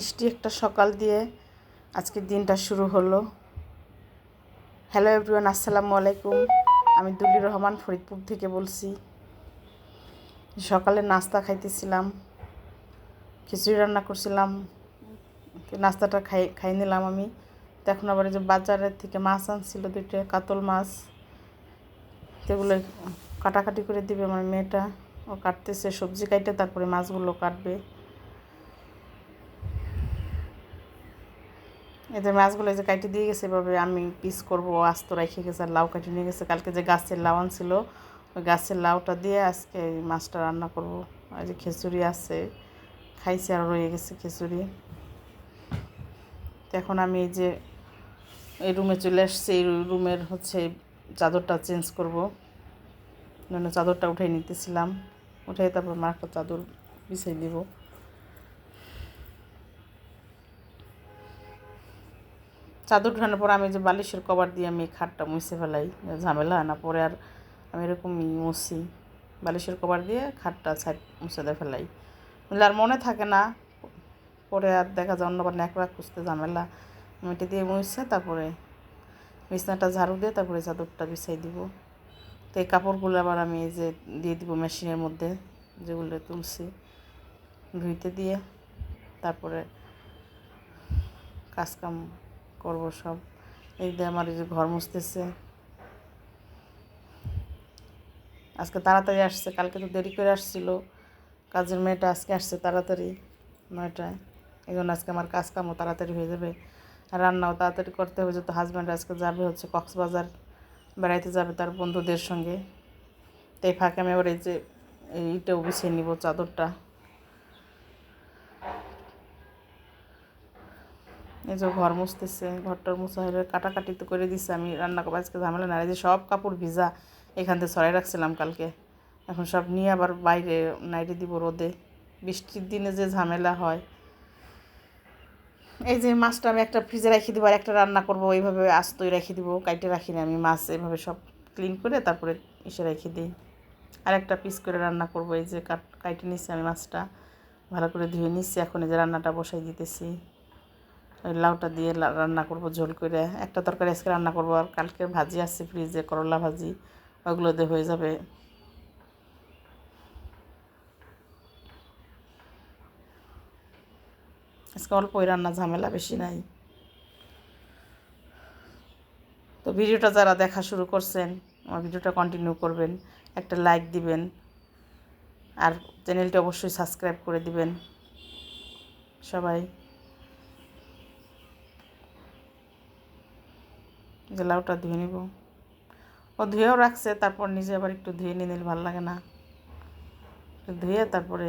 মিষ্টি একটা সকাল দিয়ে আজকের দিনটা শুরু হলো। হ্যালো এভরিওয়ান আসসালামু আলাইকুম। আমি দুলি রহমান ফরিদপুর থেকে বলছি। সকালে নাস্তা খাইতেছিলাম, খিচুড়ি রান্না করছিলাম, নাস্তাটা খাই খাই নিলাম আমি। তো এখন আবার যে বাজারের থেকে মাছ আনছিল, দুইটা কাতল মাছ, সেগুলো কাটাকাটি করে দিবে আমার মেয়েটা। ও কাটতেছে, সবজি কাটে তারপরে মাছগুলো কাটবে। এদের মাছগুলো যে কাটি দিয়ে গেছে, এভাবে আমি পিস করব আস্ত রেখে গেছে আর লাউ কাটি নিয়ে গেছে। কালকে যে গাছের লাউ আনছিল, ওই গাছের লাউটা দিয়ে আজকে এই মাছটা রান্না করব। আর যে খিচুড়ি আছে, খাইছে আর রয়ে গেছে খিচুড়ি। এখন আমি এই যে এই রুমে চলে আসছি, এই রুমের হচ্ছে চাদরটা চেঞ্জ করব। জন্য চাদরটা উঠে নিতেছিলাম উঠে তারপর মার একটা চাদর বিছাই দিব। চাদর উঠানোর পর আমি যে বালিশের কভার দিয়ে আমি খাটটা মুছে ফেলাই, ঝামেলা না, পরে আর আমি এরকমই মুছি। বালিশের কভার দিয়ে খাটটা সাইড মুছে দিয়ে ফেলাই। আর মনে থাকে না, পরে আর দেখা যায় অন্যবার ন্যাকড়া খুঁজতে ঝামেলা। মেটে দিয়ে মুছে, তারপরে বিছনাটা ঝাড়ু দিয়ে তারপরে চাদরটা বিছাই দিব। তো এই কাপড়গুলো আবার আমি এই যে দিয়ে দিব মেশিনের মধ্যে, যেগুলো তুলছি, ধুইতে দিয়ে, তারপরে কাজকাম করব সব। এই দিয়ে আমার যে ঘর মুছতেছে। আজকে তাড়াতাড়ি আসছে, কালকে তো দেরি করে আসছিল। কাজের মেয়েটা আজকে আসছে তাড়াতাড়ি নয়টায়। এই জন্য আজকে আমার কাজ কামও তাড়াতাড়ি হয়ে যাবে। রান্নাও তাড়াতাড়ি করতে হবে, যেহেতু হাজব্যান্ড আজকে যাবে হচ্ছে কক্সবাজার, বেড়াইতে যাবে তার বন্ধুদের সঙ্গে। তাই ফাঁকে আমি এবার এই যে এইটাও বিছিয়ে নিব চাদরটা। এই যে ঘর মুছতেছে, ঘরটার মুছা হলে কাটাকাটি তো করে দিচ্ছে আমি রান্না করব, আজকে ঝামেলা না এই যে সব কাপড় ভিজা, এখান থেকে সরাই রাখছিলাম কালকে। এখন সব নিয়ে আবার বাইরে নাইটে দিব রোদে। বৃষ্টির দিনে যে ঝামেলা হয়। এই যে মাছটা আমি একটা ফ্রিজে রেখে দিব আর একটা রান্না করব, এইভাবে আস্তই রেখে দিব, কাইটে রাখি না আমি মাছ এভাবে সব ক্লিন করে তারপরে এসে রেখে দিই। আর একটা পিস করে রান্না করব, এই যে কাট, কাইটে নিচ্ছি আমি মাছটা। ভালো করে ধুয়ে নিচ্ছি এখন এই যে রান্নাটা বসাই দিতেছি। লাউটা দিয়ে রান্না করব, ঝোল করে। একটা তরকারি আজকে রান্না করব, আর কালকে ভাজি আসছে ফ্রিজে করলা ভাজি। ওগুলো দিয়ে হয়ে যাবে। আজকে অল্পই রান্না ঝামেলা, বেশি নাই। তো ভিডিওটা যারা দেখা শুরু করছেন, আমার ভিডিওটা কন্টিনিউ করবেন। একটা লাইক দিবেন। আর চ্যানেলটি অবশ্যই সাবস্ক্রাইব করে দিবেন। সবাই যে লাউটা ধুয়ে নিব। ও ধুয়েও রাখছে, তারপর নিজে আবার একটু ধুয়ে নিয়ে নিলে ভালো লাগে না। ধুয়ে তারপরে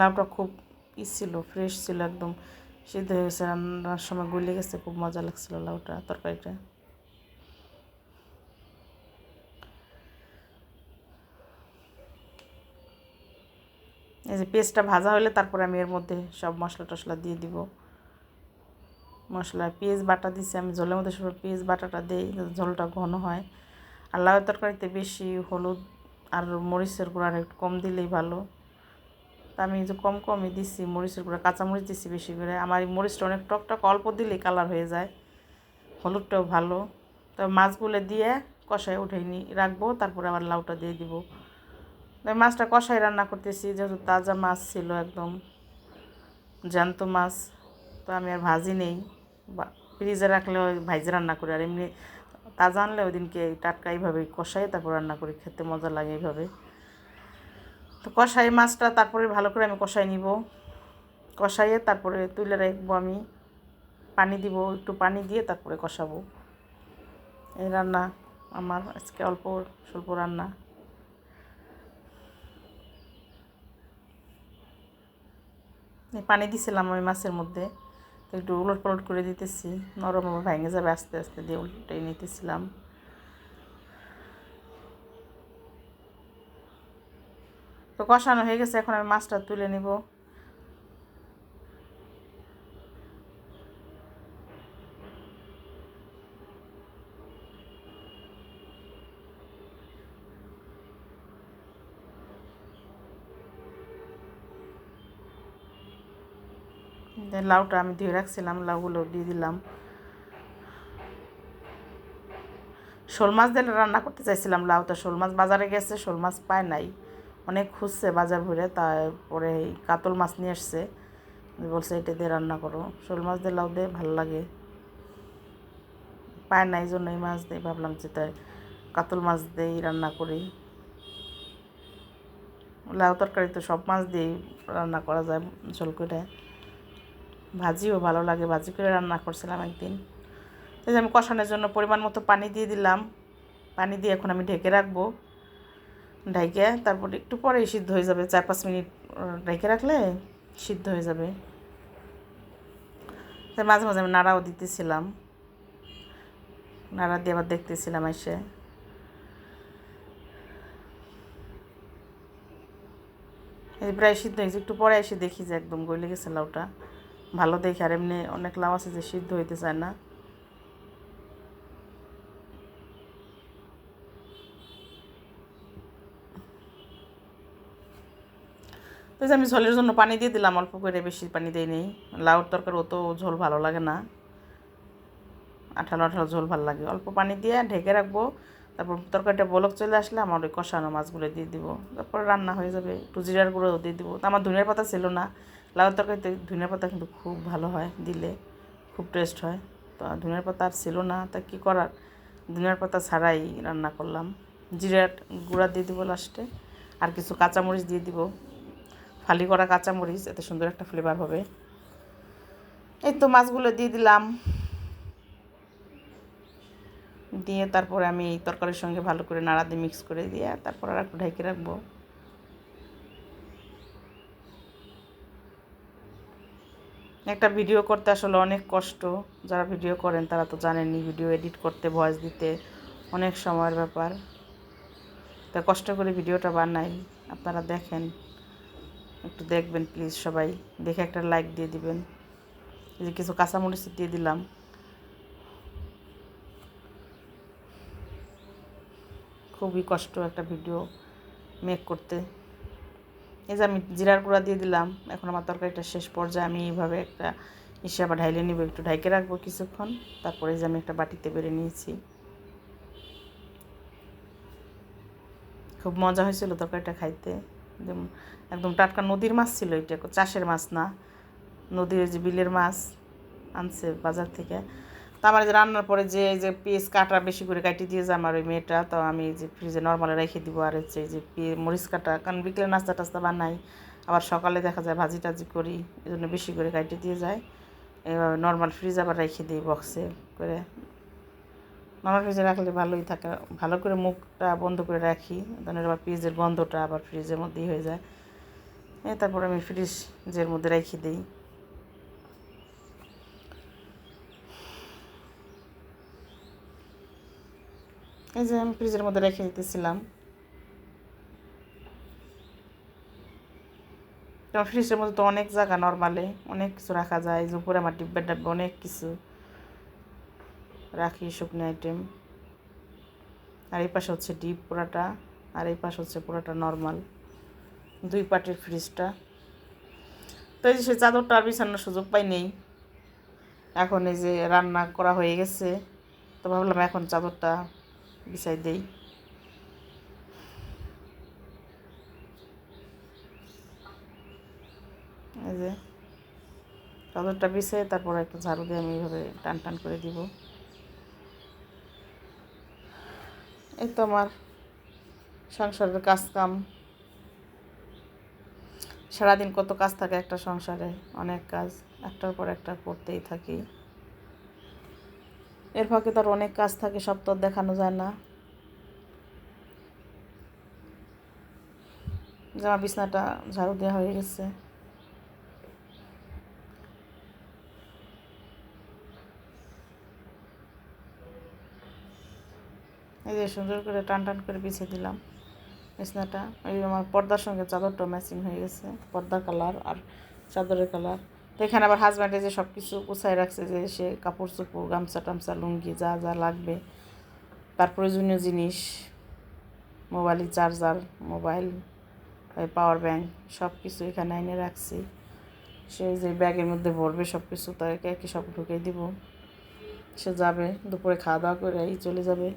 লাউটা খুব ই ছিল ফ্রেশ ছিল একদম। সিদ্ধ হয়ে গেছে, রান্নার সময় গলে গেছে, খুব মজা লাগছিল লাউটা, তরকারিটা। এই যে পেস্টটা ভাজা হলে তারপরে আমি এর মধ্যে সব মশলা টশলা দিয়ে দিব। মশলা, পেঁয়াজ বাটা দিছি আমি, ঝোলের মধ্যে সব পেঁয়াজ বাটাটা দিই ঝোলটা ঘন হয়। আর লাউ তরকারিতে বেশি হলুদ আর মরিচের গুঁড়া একটু কম দিলেই ভালো। তা আমি যে কম কমই দিছি মরিচের গুঁড়া, কাঁচামরিচ দিছি বেশি করে। আমার এই মরিচটা অনেক টক টক, অল্প দিলেই কালার হয়ে যায়। হলুদটাও ভালো। তো মাছগুলো দিয়ে কষায় উঠে নি, রাখব, তারপরে আবার লাউটা দিয়ে দিব। মাছটা কষাই রান্না করতেছি, যেহেতু তাজা মাছ ছিল একদম, জ্যান্ত মাছ, তো আমি আর ভাজি নেই। ফ্রিজে রাখলে ভাইজে রান্না করি, আর এমনি তাজা আনলে ওই দিনকে টাটকা এইভাবে কষাই তারপর রান্না করি, খেতে মজা লাগে এইভাবে। তো কষাই মাছটা তারপরে ভালো করে আমি কষাই নিব। কষাইয়ে তারপরে তুলে রাখব আমি, পানি দিব, একটু পানি দিয়ে তারপরে কষাবো। এই রান্না আমার আজকে অল্প, স্বল্প রান্না। পানি দিছিলাম আমি মাছের মধ্যে। একটু উলট পালট করে দিতেছি। নরম ভেঙে যাবে আস্তে আস্তে দিয়ে উল্টাই নিতেছিলাম। তো কষানো হয়ে গেছে, এখন আমি মাছটা তুলে নেব। লাউটা আমি ধুয়ে রাখছিলাম, লাউগুলো দিয়ে দিলাম। শোল মাছ দিয়ে রান্না করতে চাইছিলাম লাউটা শোল মাছ বাজারে গেছে, শোল মাছ পায় নাই। অনেক খুঁজছে বাজার ভরে তারপরে এই কাতল মাছ নিয়ে এসছে। বলছে, এটা দিয়ে রান্না করো। শোল মাছ দিয়ে লাউ দিয়ে ভালো লাগে। পায় নাই জন্য এই মাছ দিয়ে ভাবলাম যে তাই কাতল মাছ দিয়েই রান্না করি। লাউ তরকারি তো সব মাছ দিয়েই রান্না করা যায় ঝোল করে। ভাজিও, ভালো লাগে। ভাজি করে রান্না করছিলাম একদিন। যে আমি কষানোর জন্য পরিমাণ মতো পানি দিয়ে দিলাম। পানি দিয়ে এখন আমি ঢেকে রাখব। ঢেকে তারপর একটু পরেই সিদ্ধ হয়ে যাবে। চার পাঁচ মিনিট ঢেকে রাখলে সিদ্ধ হয়ে যাবে। তাই মাঝে মাঝে আমি নাড়াও দিতেছিলাম। নাড়া দিয়ে আবার দেখতেছিলাম এসে। এই প্রায় সিদ্ধ হয়েছে একটু পরে এসে দেখি যে একদম গলে গেছে লাউটা। ভালো দেখে আর এমনি অনেক লাউ আছে যে সিদ্ধ হইতে চায় না। তো আমি ঝোলের জন্য পানি দিয়ে দিলাম, অল্প করে বেশি পানি দিই নেই। লাউর তরকারি অত ঝোল ভালো লাগে না। আঠালো আঠালো ঝোল ভালো লাগে। অল্প পানি দিয়ে ঢেকে রাখব, তারপর তরকারিটা বলক চলে আসলে আমার ওই কষানো মাছগুলো দিয়ে দিব। তারপর রান্না হয়ে যাবে। একটু জিরার গুঁড়ো দিয়ে দিব। আমার ধনিয়ার পাতা ছিল না। লাউর তরকারিতে ধনিয়ার পাতা কিন্তু খুব ভালো হয় দিলে, খুব টেস্ট হয়। তো ধনিয়ার পাতা আর ছিল না, তা কী করার? ধনিয়ার পাতা ছাড়াই রান্না করলাম। জিরাট গুঁড়া দিয়ে দিব লাস্টে আর কিছু কাঁচামরিচ দিয়ে দিব। ফালি করা কাঁচামরিচ, এত সুন্দর একটা ফ্লেভার হবে। এই তো মাছগুলো দিয়ে দিলাম। দিয়ে তারপরে আমি তরকারির সঙ্গে ভালো করে নাড়া দিয়ে মিক্স করে দিয়ে তারপর আর একটু ঢেকে রাখব। একটা ভিডিও করতে আসলে অনেক কষ্ট। যারা ভিডিও করেন তারা তো জানেননি ভিডিও এডিট করতে ভয়েস দিতে অনেক সময়ের ব্যাপার। তা কষ্ট করে ভিডিওটা বানাই, আপনারা দেখেন। একটু দেখবেন প্লিজ সবাই। দেখে একটা লাইক দিয়ে দিবেন। এই যে কিছু কাঁচামরিচ দিয়ে দিলাম। খুবই কষ্ট একটা ভিডিও মেক করতে। এই যে আমি জিরার গুঁড়া দিয়ে দিলাম, এখন আমার তরকারিটা শেষ পর্যায়ে আমি এইভাবে একটা আবার ঢাইলে নিব, একটু ঢাইকে রাখব কিছুক্ষণ, তারপরে যে আমি একটা বাটিতে বেড়ে নিয়েছি। খুব মজা হয়েছিল তরকারিটা খাইতে। একদম একদম টাটকা নদীর মাছ ছিল এটা, চাষের মাছ না, নদীর যে বিলের মাছ আনছে বাজার থেকে। তো আমার যে রান্নার পরে যে, এই যে পিস কাটা বেশি করে কাটি দিয়েছে আমার ওই মেয়েটা, তো আমি যে ফ্রিজে নর্মালে রেখে দিব আর হচ্ছে যে মরিচ কাটা, কারণ বিকেলে নাস্তা টাস্তা বানাই, আবার সকালে দেখা যায় ভাজি টাজি করি এই জন্য বেশি করে কাটি দিয়ে যায়। এবার নর্মাল ফ্রিজ আবার রেখে দিই বক্সে করে। নর্মাল ফ্রিজে রাখলে ভালোই থাকে, ভালো করে মুখটা বন্ধ করে রাখি, তাহলে আবার ফ্রিজের গন্ধটা আবার ফ্রিজের মধ্যেই হয়ে যায়। তারপর আমি ফ্রিজের মধ্যে রেখে দিই। এই যে আমি ফ্রিজের মধ্যে রেখে দিতেছিলাম ফ্রিজের মধ্যে তো অনেক জায়গা নর্মালে অনেক কিছু রাখা যায় যে উপরে আমার ডিব্বে ডাব্বে অনেক কিছু রাখি শুকনো আইটেম আর এই পাশে হচ্ছে ডিপ পোড়াটা আর এই পাশে হচ্ছে পোড়াটা নর্মাল দুই পাটের ফ্রিজটা তো এই যে সেই চাদরটা আর বিছানোর সুযোগ পাই নেই এখন এই যে রান্না করা হয়ে গেছে তো ভাবলাম এখন চাদরটা বিছাই দেই এই যে চাদরটা বিছে তারপর একটু ঝাড়ু দিয়ে আমি এইভাবে টান টান করে দিব। এই তো আমার সংসারের কাজ কাম সারাদিন কত কাজ থাকে একটা সংসারে, অনেক কাজ, একটার পর একটা করতেই থাকি। এর ফাঁকে তার অনেক কাজ থাকে, সব তো দেখানো যায় না। জামা বিছনাটা ঝাড়ু দেওয়া হয়ে গেছে। এই যে সুন্দর করে টান টান করে বিছিয়ে দিলাম বিছনাটা। এই আমার পর্দার সঙ্গে চাদরটা ম্যাচিং হয়ে গেছে, পর্দার কালার আর চাদরের কালার তো এখানে আবার হাজব্যান্ডে যে সব কিছু গুছাই রাখছে যে সে কাপড় চোপড়, গামছা টামছা, লুঙ্গি যা যা লাগবে, তার প্রয়োজনীয় জিনিস mobile charger mobile power bank সব কিছু এখানে এনে রাখছি। সে যে ব্যাগের মধ্যে ভরবে সব কিছু তাকে একে সব ঢুকিয়ে দিব। সে যাবে, দুপুরে খাওয়া দাওয়া করে চলে যাবে।